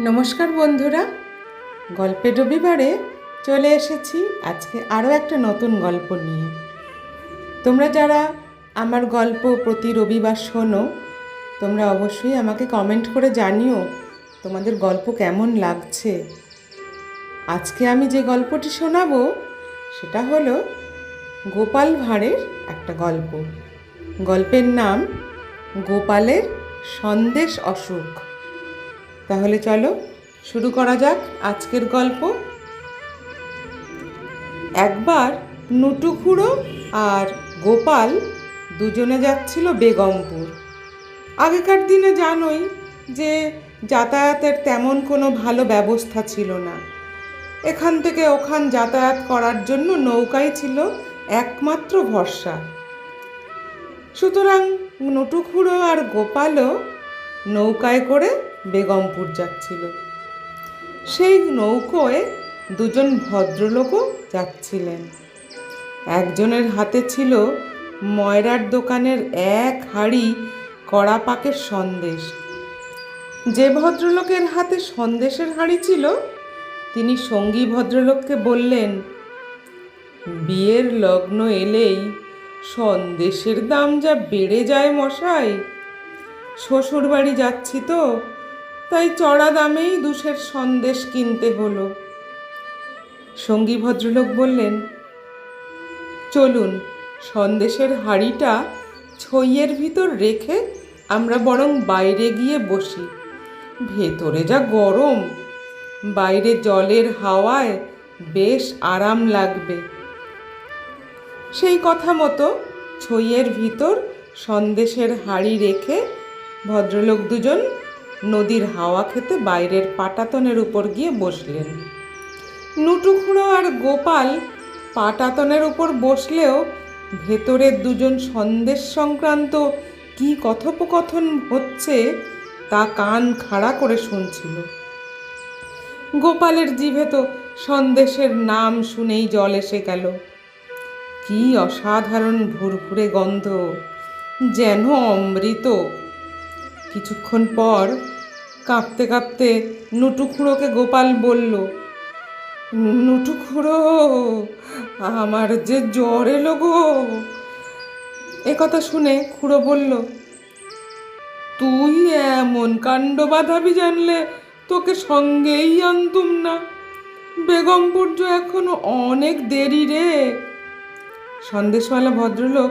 নমস্কার বন্ধুরা। গল্পের রবিবারে চলে এসেছি আজকে আরও একটা নতুন গল্প নিয়ে। তোমরা যারা আমার গল্প প্রতি রবিবার শোনো, তোমরা অবশ্যই আমাকে কমেন্ট করে জানিও তোমাদের গল্প কেমন লাগছে। আজকে আমি যে গল্পটি শোনাবো, সেটা হলো গোপাল ভাঁড়ের একটা গল্প। গল্পের নাম, গোপালের সন্দেশ অসুখ তাহলে চলো, শুরু করা যাক আজকের গল্প। একবার নুটুখুড়ো আর গোপাল দুজনে যাচ্ছিল বেগমপুর। আগেকার দিনে জানোই যে যাতায়াতের তেমন কোনো ভালো ব্যবস্থা ছিল না। এখান থেকে ওখান যাতায়াত করার জন্য নৌকাই ছিল একমাত্র ভরসা। সুতরাং নটুখুড়ো আর গোপালও নৌকায় করে বেগমপুর যাচ্ছিল। সেই নৌকোয় দুজন ভদ্রলোকও যাচ্ছিলেন। একজনের হাতে ছিল ময়রার দোকানের এক হাড়ি কড়া পাকের সন্দেশ। যে ভদ্রলোকের হাতে সন্দেশের হাড়ি ছিল, তিনি সঙ্গী ভদ্রলোককে বললেন, বিয়ের লগ্ন এলেই সন্দেশের দাম যা বেড়ে যায় মশাই শ্বশুর বাড়ি যাচ্ছি তো, তাই চড়া দামেই দুশের সন্দেশ কিনতে হলো। সঙ্গী ভদ্রলোক বললেন, চলুন, সন্দেশের হাঁড়িটা ছইয়ের ভিতর রেখে আমরা বরং বাইরে গিয়ে বসি। ভেতরে যা গরম, বাইরে জলের হাওয়ায় বেশ আরাম লাগবে। সেই কথা মতো ছইয়ের ভিতর সন্দেশের হাঁড়ি রেখে ভদ্রলোক দুজন নদীর হাওয়া খেতে বাইরের পাটাতনের উপর গিয়ে বসলেন। নুটুখুড়ো আর গোপাল পাটাতনের উপর বসলেও ভেতরের দুজন সন্দেশ সংক্রান্ত কি কথোপকথন হচ্ছে তা কান খাড়া করে শুনছিল। গোপালের জিভে তো সন্দেশের নাম শুনেই জল এসে গেল। কি অসাধারণ ভুরভুরে গন্ধ, যেন অমৃত কিছুক্ষণ পর কাঁপতে কাঁপতে নুটুখুড়োকে গোপাল বলল নুটুখুড়ো আমার যে জ্বর এলো গো। কথা শুনে খুড়ো বলল, তুই এমন কাণ্ড বাঁধাবি জানলে তোকে সঙ্গেই আনতুম না। বেগমপুর যে এখনও অনেক দেরি রে। সন্দেশওয়ালা ভদ্রলোক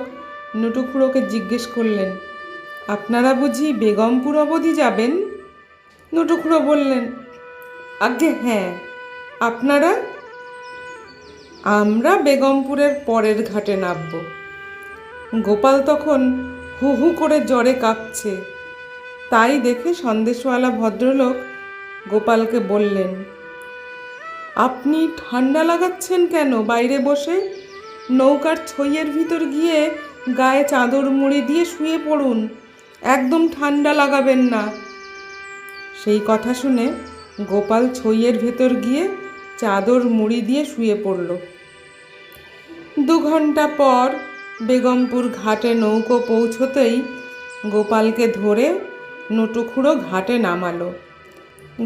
নুটুখুড়োকে জিজ্ঞেস করলেন আপনারা বুঝি বেগমপুর অবধি যাবেন? নুটুখুড়ো বললেন আগে হ্যাঁ। আপনারা? আমরা বেগমপুরের পরের ঘাটে নামব। গোপাল তখন হু হু করে জ্বরে কাঁপছে। তাই দেখে সন্দেশওয়ালা ভদ্রলোক গোপালকে বললেন, আপনি ঠান্ডা লাগাচ্ছেন কেন বাইরে বসে? নৌকার ছইয়ের ভিতর গিয়ে গায়ে চাদর মুড়ি দিয়ে শুয়ে পড়ুন। একদম ঠান্ডা লাগাবেন না। সেই কথা শুনে গোপাল ছইয়ের ভেতর গিয়ে চাদর মুড়ি দিয়ে শুয়ে পড়ল। দু ঘণ্টা পর বেগমপুর ঘাটে নৌকো পৌঁছতেই গোপালকে ধরে নুটুখুড়ো ঘাটে নামালো।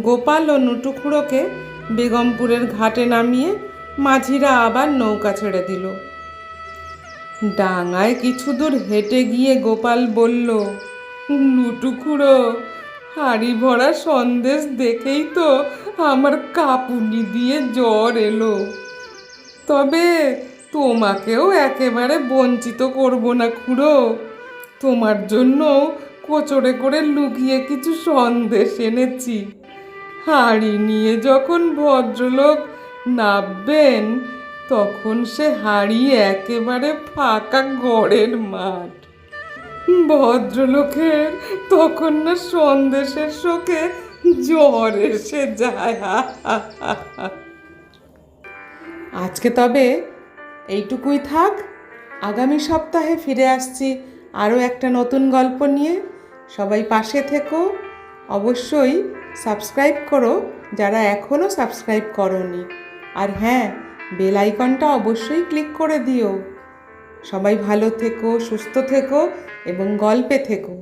গোপাল ও নুটুখুড়োকে বেগমপুরের ঘাটে নামিয়ে মাঝিরা আবার নৌকা ছেড়ে দিল। ডাঙায় কিছু দূর হেঁটে গিয়ে গোপাল বলল লুটুখুড়ো হাড়ি ভরা সন্দেশ দেখেই তো আমার কাপুনি দিয়ে জ্বর এলো। তবে তোমাকেও একেবারে বঞ্চিত করব না খুড়ো। তোমার জন্য কোচরে করে লুকিয়ে কিছু সন্দেশ এনেছি। হাঁড়ি নিয়ে যখন ভদ্রলোক নামবেন, তখন সে হাঁড়ি একেবারে ফাঁকা গড়ের মাঠ। ভদ্রলোকের তখন না সন্দেশের শোকে জ্বর এসে যায়। আজকে তবে এইটুকুই থাক, আগামী সপ্তাহে ফিরে আসছি আরও একটা নতুন গল্প নিয়ে। সবাই পাশে থেকো, অবশ্যই সাবস্ক্রাইব করো যারা এখনও সাবস্ক্রাইব করনি। আর হ্যাঁ বেল আইকনটা অবশ্যই ক্লিক করে দিও। সবাই ভালো থেকো সুস্থ থেকো এবং গল্পে থেকো।